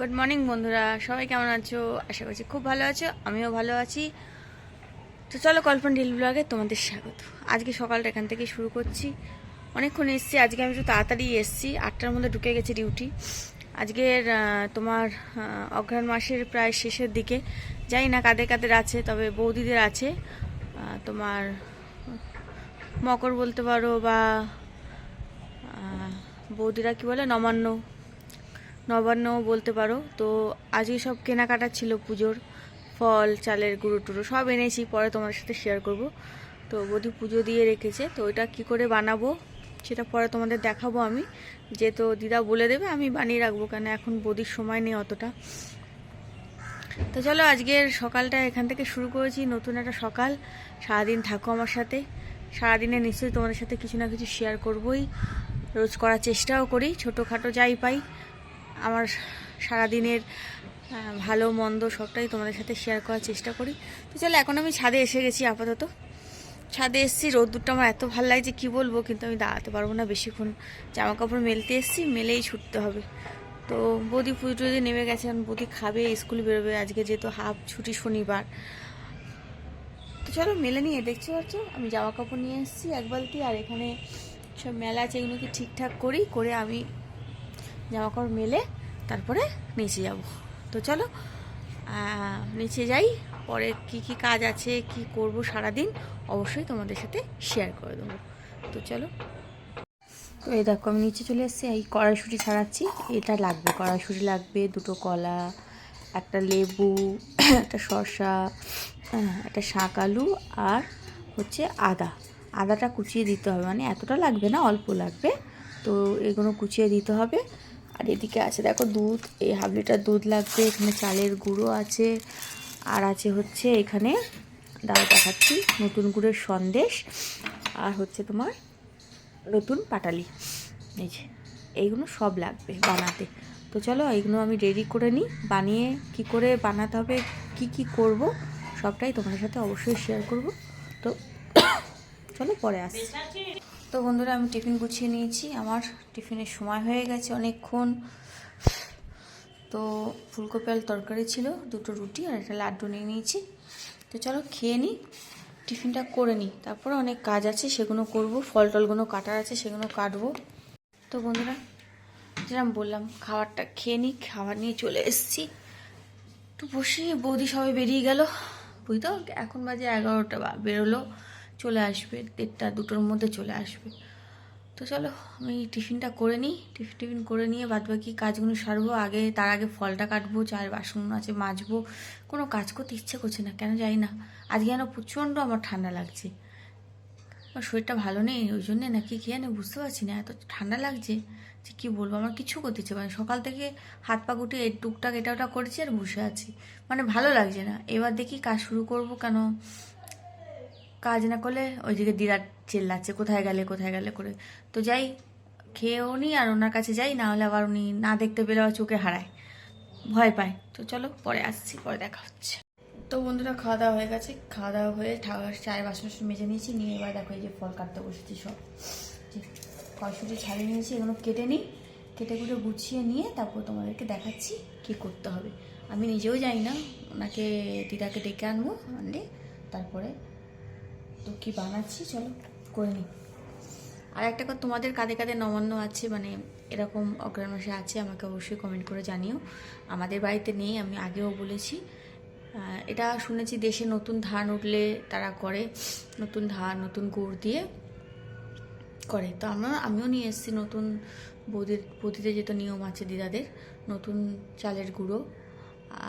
Good morning বন্ধুরা। সবাই কেমন আছো? আশা করছি খুব ভালো আছো। আমিও ভালো আছি। তো চলো কল্পন ডিল ব্লগে তোমাদের স্বাগত। আজকে সকালটা এখান থেকে শুরু করছি। অনেকক্ষণ এসছি। আজকে আমি একটু তাড়াতাড়ি এসছি। আটটার মধ্যে ঢুকে গেছি ডিউটি। আজকের তোমার অঘ্রাণ মাসের প্রায় শেষের দিকে। জানি না কাদের কাদের আছে, তবে বৌদিদের আছে। তোমার মকর বলতে পারো বা বৌদিরা কি বলে? নবান্ন নবান্ন বলতে পারো। তো আজকে সব কেনাকাটা ছিল পুজোর। ফল, চালের গুঁড়ো টুড়ো সব এনেছি, পরে তোমাদের সাথে শেয়ার করব। তো বৌদি পুজো দিয়ে রেখেছে, তো ওটা কি করে বানাবো সেটা পরে তোমাদের দেখাবো আমি। যে তো দিদা বলে দেবে, আমি বানিয়ে রাখব কেন এখন বৌদির সময় নেই অতটা। তো চলো, আজকের সকালটা এখান থেকে শুরু করেছি, নতুন একটা সকাল। সারাদিন থাকো আমার সাথে। সারাদিনে নিশ্চয়ই তোমাদের সাথে কিছু না কিছু শেয়ার করবই। রোজ করার চেষ্টাও করি, ছোটোখাটো যাই পাই। আমার সারাদিনের ভালো, মন্দ সবটাই তোমাদের সাথে শেয়ার করার চেষ্টা করি। তো চলো, এখন আমি ছাদে এসে গেছি আপাতত। ছাদে এসেছি, রোদ্দুরটা আমার এত ভালো লাগছে, কি বলব, কিন্তু আমি দাঁড়াতে পারব না বেশিক্ষণ। জামা কাপড় মেলতে এসেছি, মেলেই ছুটতে হবে। তো বৌদি পুজো টুজো নেমে গেছেন বৌদি খাবে, স্কুল বেরোবে, আজকে যেহেতু হাফ ছুটি শনিবার। তো চলো, মেলে নিয়ে দেখতে পাচ্ছ আমি জামা কাপড় নিয়ে এসেছি, এক বালতি, আর এখানে সব মেলা আছে, এগুলোকে ঠিকঠাক করি, করে আমি জামা কাপড় মেলে তারপরে নিচে যাব। তো চলো নিচে যাই। পরে কি কি কাজ আছে কি করব সারাদিন অবশ্যই তোমাদের সাথে শেয়ার করে দেবো। তো চলো। তো এই দেখো আমি নিচে চলে এসেছি এই কড়াইশুঁটি ছাড়াচ্ছি। এটা লাগবে কড়াইশুঁটি লাগবে দুটো কলা একটা লেবু একটা শসা হ্যাঁ, একটা শাক আলু আর হচ্ছে আদা। আদাটা কুচিয়ে দিতে হবে মানে এতটা লাগবে না অল্প লাগবে। তো এগুলো কুচিয়ে দিতে হবে। আর এদিকে আছে, দেখো দুধ, এই হাফ লিটার দুধ লাগবে, এখানে চালের গুঁড়ো আছে, আর আছে হচ্ছে এখানে দাঁড়া দেখাচ্ছি নতুন গুড়ের সন্দেশ, আর হচ্ছে তোমার নতুন পাটালি। এই যে, এইগুলো সব লাগবে বানাতে। তো চলো এইগুলো আমি রেডি করে নিই, বানিয়ে কি করে বানাতে হবে, কি কি করব, সবটাই তোমাদের সাথে অবশ্যই শেয়ার করব। তো চলো পরে আসি তো বন্ধুরা, আমি টিফিন গুছিয়ে নিয়েছি। আমার টিফিনের সময় হয়ে গেছে অনেকক্ষণ। তো ফুলকপি আলু তরকারি ছিল, দুটো রুটি আর একটা লাড্ডু নিয়ে নিয়েছি। তো চলো খেয়ে নিই, টিফিনটা করে নিই। তারপরে অনেক কাজ আছে, সেগুলো করব। ফল টলগুলো কাটার আছে, সেগুলো কাটবো। তো বন্ধুরা যেরকম বললাম, খাবারটা খেয়ে নিই, খাবার নিয়ে চলে এসেছি। তো বসে বৌদি সবাই বেরিয়ে গেল। বুঝতো এখন বাজে এগারোটা বেরোলো। চলে আসবে, দেড়টা, দুটোর মধ্যে চলে আসবে। তো চলো, আমি টিফিনটা করে নিই। টিফিন টিফিন করে নিয়ে বাদ বাকি কাজগুলো সারবো। আগে, তার আগে ফলটা কাটবো চার বাসন আছে মাজবো। কোনো কাজ করতে ইচ্ছে করছে না, কেন জানি না। আজকে যেন প্রচণ্ড আমার ঠান্ডা লাগছে। আমার শরীরটা ভালো নেই, ওই জন্যে নাকি কি জানি বুঝতে পারছি না, এত ঠান্ডা লাগছে যে কী বলব, আমার কিছু করতে ইচ্ছে মানে সকাল থেকে হাত পা গুটে এই টুকটাক এটা ওটা করেছি আর বসে আছি। মানে ভালো লাগছে না। এবার দেখি কাজ শুরু করব কেন? কাজ না করলে ওইদিকে দিদার চেল্লাচ্ছে, কোথায় গেলে কোথায় গেলে করে। তো যাই খেয়েও নি আর ওনার কাছে যাই, না হলে আবার উনি না দেখতে পেলে চোখে হারায়। ভয় পায়। তো চলো, পরে আসছি, পরে দেখা হচ্ছে। তো বন্ধুরা, খাওয়া দাওয়া হয়ে গেছে। খাওয়া দাওয়া হয়ে চায়ের বাসন মেজে নিয়েছি, নিয়ে এবার দেখো এই যে ফল কাটতে বসেছি সব। কড়াইশুটি ছাড়িয়ে নিয়েছি, এগুলো কেটে নিই। কেটে কুটে গুছিয়ে নিয়ে তারপর তোমাদেরকে দেখাচ্ছি কি করতে হবে। আমি নিজেও জানি না, ওনাকে, দিদাকে ডেকে আনব, আনলে তারপরে তো কি বানাচ্ছি? চলো, করে নিই। আর একটা কথা, তোমাদের কাঁধে কাঁধে নবান্ন আছে মানে এরকম অগ্রাণ মাসে আছে, আমাকে অবশ্যই কমেন্ট করে জানিও। আমাদের বাড়িতে নেই, আমি আগেও বলেছি। এটা শুনেছি দেশে নতুন ধান উঠলে তারা করে, নতুন ধান, নতুন গুড় দিয়ে করে। তো আমরা, আমিও নিয়ে এসেছি নতুন বৌদির, বৌদিদের যেটা নিয়ম আছে দিদাদের, নতুন চালের গুঁড়ো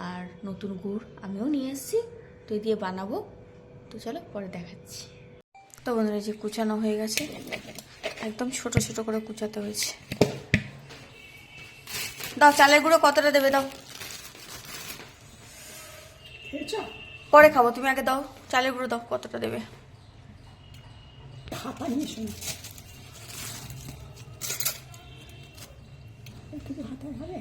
আর নতুন গুড়, আমিও নিয়ে এসেছি। তো দিয়ে বানাবো। তো চলো পরে দেখাচ্ছি। তো বন্ধুরা যে কুচানো হয়ে গেছে। একদম ছোট ছোট করে কুচাতে হয়েছে। দাও চালের গুঁড়ো কতটা দেবে দাও? পরে খাব তুমি আগে দাও। চালের গুঁড়ো দাও কতটা দেবে? হাতে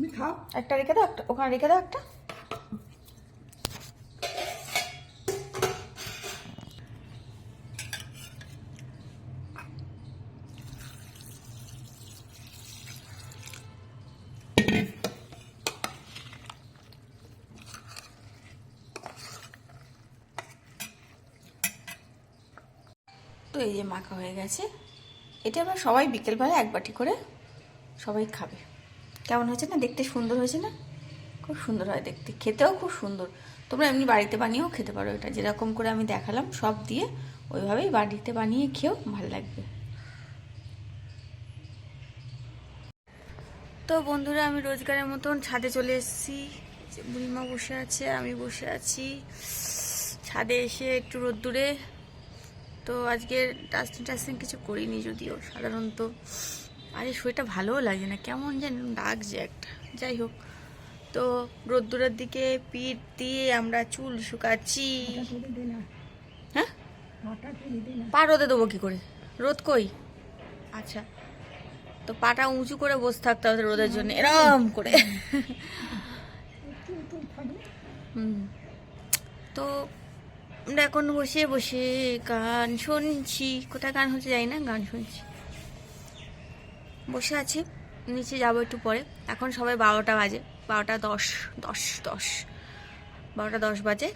হবে খাও। একটা রেখে দাও, একটা, ওখানে রেখে দাও একটা। তো এই যে মাখা হয়ে গেছে, এটা আবার সবাই বিকেলবেলা এক বাটি করে সবাই খাবে। কেমন হয়েছে না? দেখতে সুন্দর হয়েছে না? খুব সুন্দর হয় দেখতে। খেতেও খুব সুন্দর। তোমরা এমনি বাড়িতে বানিয়েও খেতে পারো এটা। যেরকম করে আমি দেখালাম, সব দিয়ে ওইভাবেই বাড়িতে বানিয়ে খেয়েও ভালো লাগবে। তো বন্ধুরা, আমি রোজগারের মতন ছাদে চলে এসেছি। বুড়িমা বসে আছে, আমি বসে আছি। ছাদে এসে একটু রোদ্দুরে। তো আজকে ডাস্টিং টাস্টিং কিছু করিনি যদিও, সাধারণত আরে শরীরটা ভালোও লাগে না, কেমন যেন লাগছে একটা। যাই হোক, তো রোদ্দুরের দিকে পিঠ দিয়ে আমরা চুল শুকাচ্ছি। হ্যাঁ? পা রোদে দেবো কি করে? রোদ কই? আচ্ছা তো পাটা উঁচু করে বসে থাকতে হবে রোদের জন্য, এরম করে। তো আমরা এখন বসে বসে গান শুনছি। কোথায় গান হচ্ছে যাই না, গান শুনছি। বসে আছি নিচে যাব একটু পরে। এখন সবাই বারোটা বাজে বারোটা দশ দশ দশ বারোটা দশ বাজে।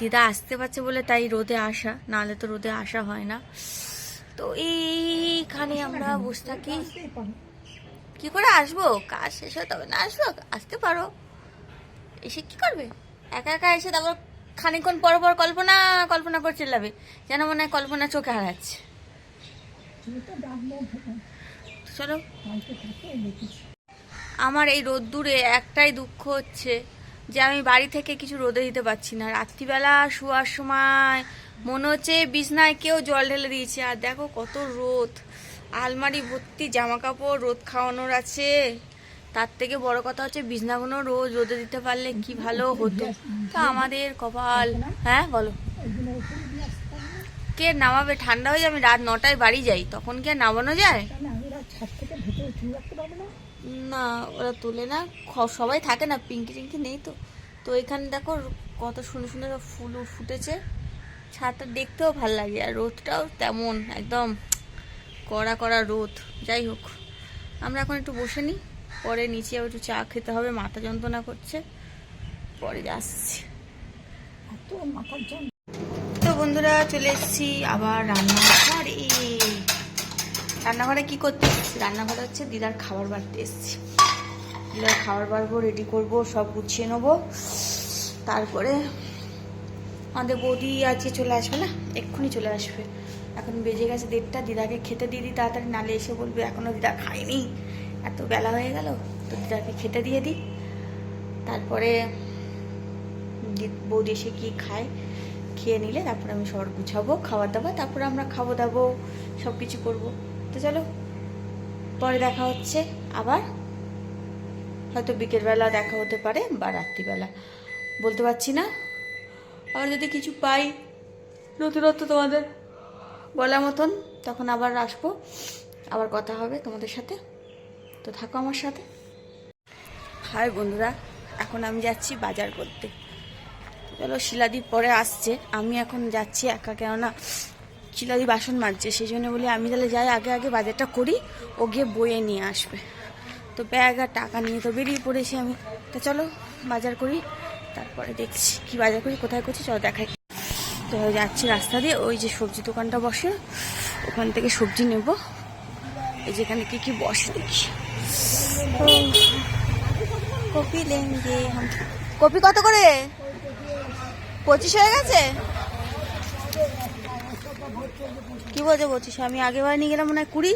দিদা আসতে পারছে বলে তাই রোদে আসা নাহলে তো রোদে আসা হয় না। তো এইখানে আমরা বসে থাকি। কি করে আসব? কাজ শেষ হয় তবে না আসব? আসতে পারো। এসে কি করবে? একা একা এসে তারপর খানিকক্ষণ পর পর কল্পনা কল্পনা করে চিল্লাবে। যেন মনে হয় কল্পনা চোখে হারাচ্ছে। চলো। আমার এই রোদ্দুরে একটাই দুঃখ হচ্ছে যে আমি বাড়ি থেকে কিছু রোদে দিতে পারছি না। রাত্রিবেলা শোয়ার সময় মনে হচ্ছে বিছনায় কেউ জল ঢেলে দিয়েছে। আর দেখো কত রোদ। আলমারি ভর্তি জামা কাপড় রোদ খাওয়ানোর আছে। তার থেকে বড় কথা হচ্ছে বিছনাগুলো রোজ রোদে দিতে পারলে কি ভালো হতো। তা আমাদের কপাল হ্যাঁ বলো ওইগুলো ওপরে দিয়ে আসতে পারবে কে নামাবে? ঠান্ডা হয়ে যায় আমি রাত নটায় বাড়ি যাই তখন কি আর নামানো যায়? না? ওরা তোলে না সবাই থাকে না পিঙ্কি টিঙ্কি নেই তো। তো এখানে দেখো কত সুন্দর সুন্দর ফুল ফুটেছে। ছাদটা দেখতেও ভালো লাগে আর রোদটাও তেমন একদম কড়া কড়া রোদ। যাই হোক আমরা এখন একটু বসে নিই পরে নিচে আবার একটু চা খেতে হবে মাথা যন্ত্রণা করছে পরে আসছি এত মাথার তো বন্ধুরা, চলে এসেছি আবার রান্নাঘরে। রান্নাঘরে কি করতে এসেছি? রান্নাঘরে হচ্ছে দিদার খাবার বাড়তে এসেছি। দিদার খাবার বাড়বো রেডি করব, সব গুছিয়ে নেব। তারপরে আমাদের বৌদি আজকে চলে আসবে না? এক্ষুনি চলে আসবে। এখন বেজে গেছে দেড়টা, দিদাকে খেতে দিয়ে দিই, তাড়াতাড়ি নালে এসে বলবে এখনও দিদা খায়নি। এত বেলা হয়ে গেল, তো দিদাকে খেতে দিয়ে দিই। তারপরে বৌদি এসে কি খায়? খেয়ে নিলে তারপর আমি সবার গুছাবো, খাবার দাবার, তারপরে আমরা খাব দাবো সব কিছু করব। তো চলো, পরে দেখা হচ্ছে আবার। হয়তো বিকেলবেলা দেখা হতে পারে বা রাত্রিবেলা। বলতে পারছি না। আবার যদি কিছু পাই, নতুনত্ব তোমাদের বলার মতন, তখন আবার আসব। আবার কথা হবে তোমাদের সাথে। তো থাকো আমার সাথে। হাই বন্ধুরা, এখন আমি যাচ্ছি বাজার করতে। চলো শিলাদি পরে আসছে। আমি এখন যাচ্ছি একা, কেননা শিলাদি বাসন মাজছে সেই জন্য বলি আমি তাহলে যাই, আগে আগে বাজারটা করি, ও গিয়ে বয়ে নিয়ে আসবে। তো ব্যাগ আর টাকা নিয়ে তো বেরিয়ে পড়েছি আমি। তো চলো বাজার করি, তারপরে দেখছি কি বাজার করি, কোথায় করছি, চলো দেখাই। তো যাচ্ছি রাস্তা দিয়ে, ওই যে সবজি দোকানটা বসে, ওখান থেকে সবজি নেব। এই যেখানে কি কি বসে দেখি। কপি লেঙ্গে, কপি কত করে? পঁচিশ হয়ে গেছে? কি বলছে পঁচিশ আমি আগে বার নিয়ে গেলাম মনে হয় কুড়ি।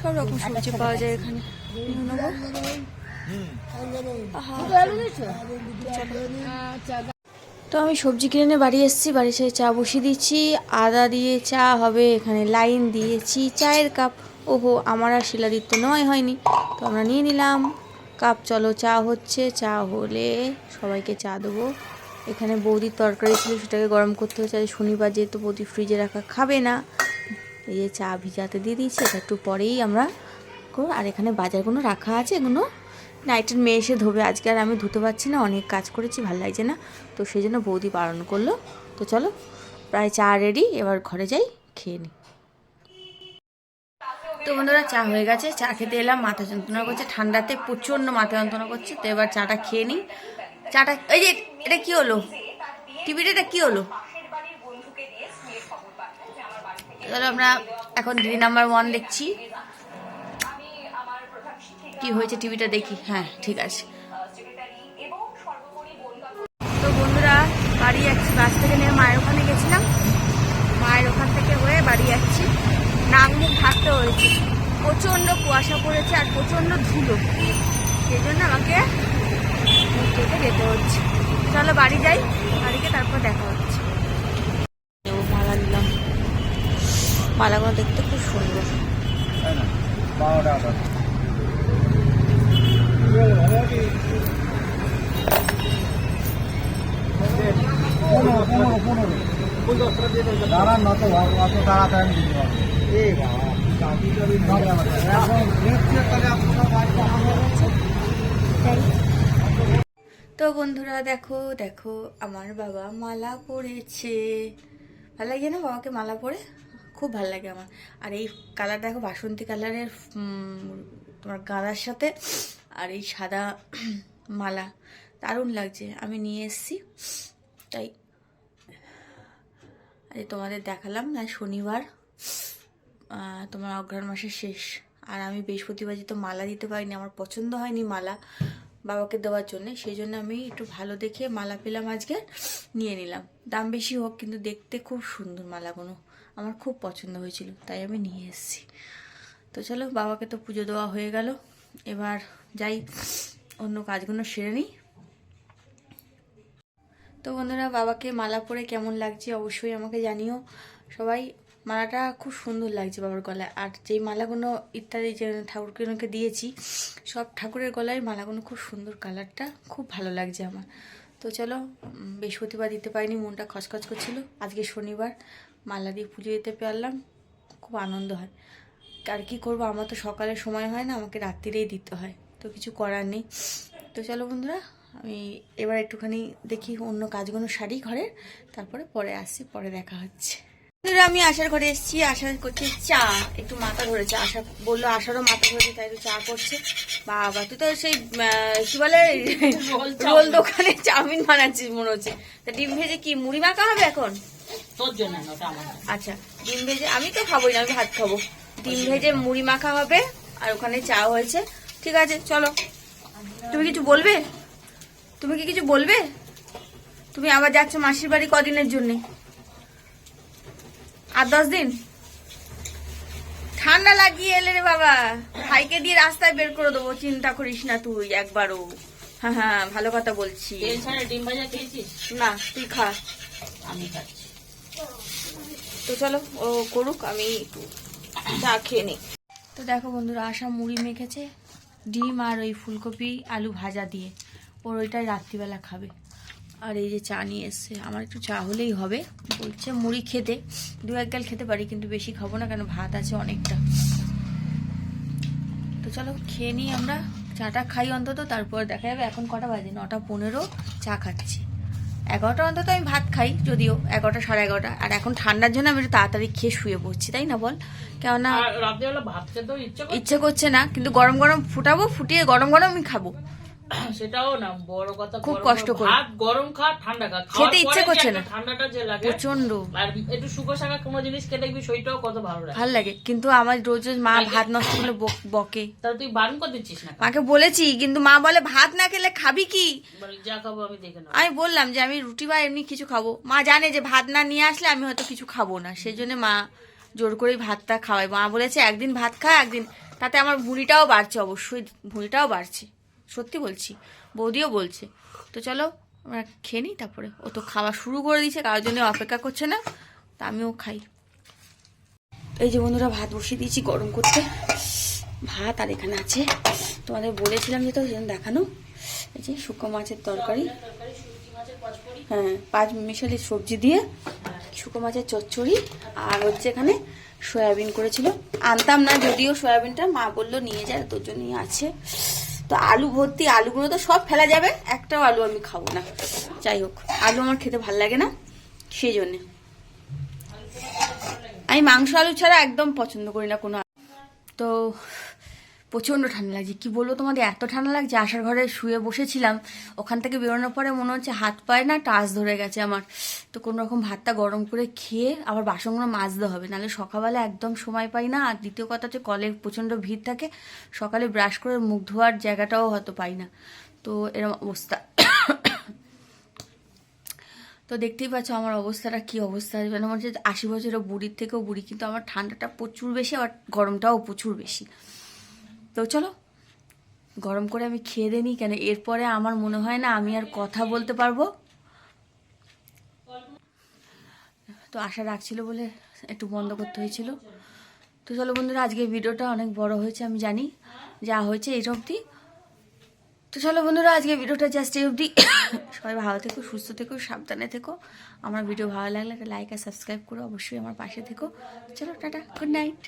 সব রকম সবজি পাওয়া যায় এখানে। তো আমি সবজি কিনে নিয়ে বাড়ি এসেছি, বাড়ি এসে চা বসিয়ে দিচ্ছি। আদা দিয়ে চা হবে এখানে, লাইন দিয়েছি, চায়ের কাপ। ওহো, আমার আর শিলাদিত্য নেওয়াই হয়নি। তো আমরা নিয়ে নিলাম। কাপ, চলো, চা হচ্ছে। চা হলে সবাইকে চা দেবো। এখানে বৌদির তরকারি ছিল, সেটাকে গরম করতে হচ্ছে। আজ শনিবার যেহেতু বৌদি ফ্রিজে রাখা খাবে না, এই যে চা ভিজাতে দিয়ে দিয়েছি। এটা একটু পরেই আমরা আর এখানে বাজারগুলো রাখা আছে, এগুলো নাইটের মেয়ে এসে ধোবে। আজকে আর আমি ধুতে পারছি না, অনেক কাজ করেছি, ভালো লাগছে না। তো সেই জন্য বৌদি বারণ করল। তো চলো, প্রায় চা রেডি এবার ঘরে যাই, খেয়ে নিই তো বন্ধুরা, চা হয়ে গেছে। চা খেতে এলাম, মাথা যন্ত্রণা করছে। ঠান্ডাতে প্রচণ্ড মাথা যন্ত্রণা করছে। তো এবার চাটা খেয়ে নিই। চাটা, এই যে, এটা কি হলো? টিভিটা, এটা কি হলো? তাহলে আমরা এখন দিদি নাম্বার ওয়ান দেখছি। কি হয়েছে টিভিটা দেখি। হ্যাঁ ঠিক আছে। তো বন্ধুরা, বাড়ি যাচ্ছি, বাস থেকে নিয়ে মায়ের ওখানে গেছিলাম। মায়ের ওখান থেকে হয়ে বাড়ি যাচ্ছি। নাক মুখ ঢাকতে হয়েছে। প্রচণ্ড কুয়াশা পড়েছে আর প্রচণ্ড ধুলো। সেই জন্য আমাকে মুখ যেতে হচ্ছে। চলো বাড়ি যাই বাড়িকে তারপর দেখা হচ্ছে। ও মালা নিলাম। মালাগুলো দেখতে খুব সুন্দর। দাঁড়ান না তো অত তাড়াতাড়ি তো বন্ধুরা দেখো দেখো, আমার বাবা মালা পরেছে ভালো লাগে না বাবাকে মালা পরে খুব ভালো লাগে আমার। আর এই কালার দেখো, বাসন্তী কালারের তোমার গাঁদার সাথে আর এই সাদা মালা। দারুণ লাগছে। আমি নিয়ে এসেছি। তাই আজ তোমাদের দেখালাম না, শনিবার। তোমার অগ্রহণ মাসের শেষ। আর আমি বৃহস্পতিবার তো মালা দিতে পারিনি, আমার পছন্দ হয়নি মালা বাবাকে দেওয়ার জন্যে, সেই জন্য আমি একটু ভালো দেখে মালা পেলাম আজকে, নিয়ে নিলাম। দাম বেশি হোক, কিন্তু দেখতে খুব সুন্দর মালাগুলো। আমার খুব পছন্দ হয়েছিল, তাই আমি নিয়ে এসেছি। তো চলো, বাবাকে তো পুজো দেওয়া হয়ে গেল। এবার যাই, অন্য কাজগুলো সেরে নিই। তো বন্ধুরা, বাবাকে মালা পরে কেমন লাগছে অবশ্যই আমাকে জানিও। সবাই মালাটা খুব সুন্দর লাগছে বাবার গলায়। আর যেই মালাগুলো ইত্যাদি যে ঠাকুরকে দিয়েছি, সব ঠাকুরের গলায় মালাগুলো খুব সুন্দর কালারটা খুব ভালো লাগছে আমার। তো চলো বৃহস্পতিবার দিতে পারিনি, মনটা খচখচ করছিল। আজকে শনিবার, মালা দিয়ে পুজো দিতে পারলাম, খুব আনন্দ হয়। আর কি করব, আমার তো সকালে সময় হয় না, আমাকে রাত্রিরেই দিতে হয়, তো কিছু করার নেই। তো চলো বন্ধুরা, আমি এবার একটুখানি দেখি অন্য কাজগুলো সারি ঘরের, তারপরে পরে আসছি, পরে দেখা হচ্ছে। আমি আশার ঘরে এসেছি আশা করছে চা একটু মাথা ধরেছে আশা বলল আশারও মাথা ধরেছে তাই একটু চা করছে। বাবা তুই তো সেই কি বলে রোল দোকানে চাউমিন বানাচ্ছিস মনে হচ্ছে। তা ডিম ভেজে কি মুড়ি মাখা হবে এখন। আচ্ছা ডিম ভেজে আমি তো খাবোই না আমি ভাত খাব। ডিম ভেজে মুড়ি মাখা হবে আর ওখানে চা হয়েছে। ঠিক আছে চলো। তুমি কিছু বলবে? তুমি কি কিছু বলবে? তুমি আবার যাচ্ছ মাসির বাড়ি কদিনের জন্য? আর দশ দিন? ঠান্ডা লাগিয়ে এলে রে বাবা। ভাইকে দিয়ে রাস্তায় বের করে দেবো। চিন্তা করিস না তুই একবারও। হ্যাঁ হ্যাঁ ভালো কথা বলছি। ডিম ভাজা খেয়েছিস? না তুই খা। আমি খাচ্ছি। তো চলো ও করুক আমি চা খেয়ে নিই। তো দেখো বন্ধুরা আশা মুড়ি মেখেছে ডিম আর ওই ফুলকপি আলু ভাজা দিয়ে। ওর ওইটাই রাত্রিবেলা খাবে। আর এই যে চা নিয়ে এসছে আমার একটু চা হলেই হবে। বলছে মুড়ি খেতে। দু এক গাল খেতে পারি কিন্তু বেশি খাব না কেন ভাত আছে অনেকটা। তো চলো খেয়ে নিই আমরা। চাটা খাই অন্তত তারপর দেখা যাবে এখন কটা বাজে নটা পনেরো চা খাচ্ছি। এগারোটা অন্তত আমি ভাত খাই যদিও এগারোটা সাড়ে এগারোটা। আর এখন ঠান্ডার জন্য আমি একটু তাড়াতাড়ি খেয়ে শুয়ে পড়ছি তাই না বল? কেননা ইচ্ছে করছে? না কিন্তু গরম গরম ফুটাবো ফুটিয়ে গরম গরম আমি খাব। সেটাও না বড় কথা খুব কষ্ট করে। ভাত গরম খা ঠান্ডা খা। খেতে ইচ্ছে করছে না। ঠান্ডাটা যে লাগে প্রচণ্ড আর একটু শুকো শাকা কোনো জিনিস খেলে দেখবি শরীরটাও কত ভালো লাগে। ভালো লাগে কিন্তু আমার রোজ রোজ মা ভাত নষ্ট করলে বকে। তাহলে তুই বারণ করে দিচ্ছিস না মাকে বলেছি কিন্তু মা বলে ভাত না খেলে খাবি কি? যা খাব আমি দেখে নেব। আমি বললাম যে আমি রুটি বা এমনি কিছু খাব। মা জানে যে ভাত না নিয়ে আসলে আমি হয়তো কিছু খাব না। সেই জন্য মা জোর করেই ভাতটা খাওয়াই মা বলেছে একদিন ভাত খা একদিন তাতে আমার ভুঁড়িটাও বাড়ছে অবশ্যই ভুঁড়িটাও বাড়ছে। সত্যি বলছি, বৌদিও বলছে। তো চলো, আমরা খেয়ে নিই তারপরে। ও তো খাওয়া শুরু করে দিয়েছে, কারোর জন্য অপেক্ষা করছে না, তা আমিও খাই। এই যে বন্ধুরা, ভাত বসিয়ে দিয়েছি গরম করতে। ভাত আর এখানে আছে। তোমাদের বলেছিলাম যে তো, সেজন্য দেখানো। এই যে শুকনো মাছের তরকারি। হ্যাঁ পাঁচ মিশালি সবজি দিয়ে শুকো মাছের চচ্চড়ি আর হচ্ছে এখানে সয়াবিন করেছিল। আনতাম না, যদিও সয়াবিনটা মা বলল নিয়ে যায় তোর জন্যই আছে। তো আলু ভর্তি, আলুগুলো তো সব ফেলা যাবে, একটাও আলু আমি খাব না যাই হোক, আলু আমার খেতে ভালো লাগে না, সেই জন্যে আমি মাংস আলু ছাড়া একদম পছন্দ করি না কোনো। তো প্রচণ্ড ঠান্ডা লাগছে। কি বলব তোমাদের, এত ঠান্ডা লাগছে আসার ঘরে শুয়ে বসেছিলাম। ওখান থেকে বেরোনোর পরে মনে হচ্ছে হাত পায়ে না টাচ ধরে গেছে আমার। তো কোনো রকম ভাতটা গরম করে খেয়ে আবার বাসনগুলো মাজতে হবে। নাহলে সকালবেলা একদম সময় পাই না। আর দ্বিতীয় কথা হচ্ছে কলের প্রচণ্ড ভিড় থাকে। সকালে ব্রাশ করে মুখ ধোয়ার জায়গাটাও হয়তো পাই না। তো এরকম অবস্থা। তো দেখতেই পাচ্ছ আমার অবস্থাটা কি অবস্থা। মনে হচ্ছে আশি বছরের বুড়ির থেকেও বুড়ি। কিন্তু আমার ঠান্ডাটা প্রচুর বেশি, আবার গরমটাও প্রচুর বেশি। তো চলো। গরম করে আমি খেয়ে দিই কেন? এরপরে আমার মনে হয় না আমি আর কথা বলতে পারব। তো আশা রাখছিল বলে একটু বন্ধ করতে হয়েছিল। তো চলো বন্ধুরা, আজকে ভিডিওটা অনেক বড় হয়েছে, আমি জানি যা হয়েছে এই অবধি। তো চলো বন্ধুরা, আজকে ভিডিওটা জাস্ট এই অবধি। সবাই ভালো থেকো, সুস্থ থেকো, সাবধানে থেকো। আমার ভিডিও ভালো লাগলে একটা লাইক আর সাবস্ক্রাইব করো, অবশ্যই আমার পাশে থেকো। চলো, টাটা গুড নাইট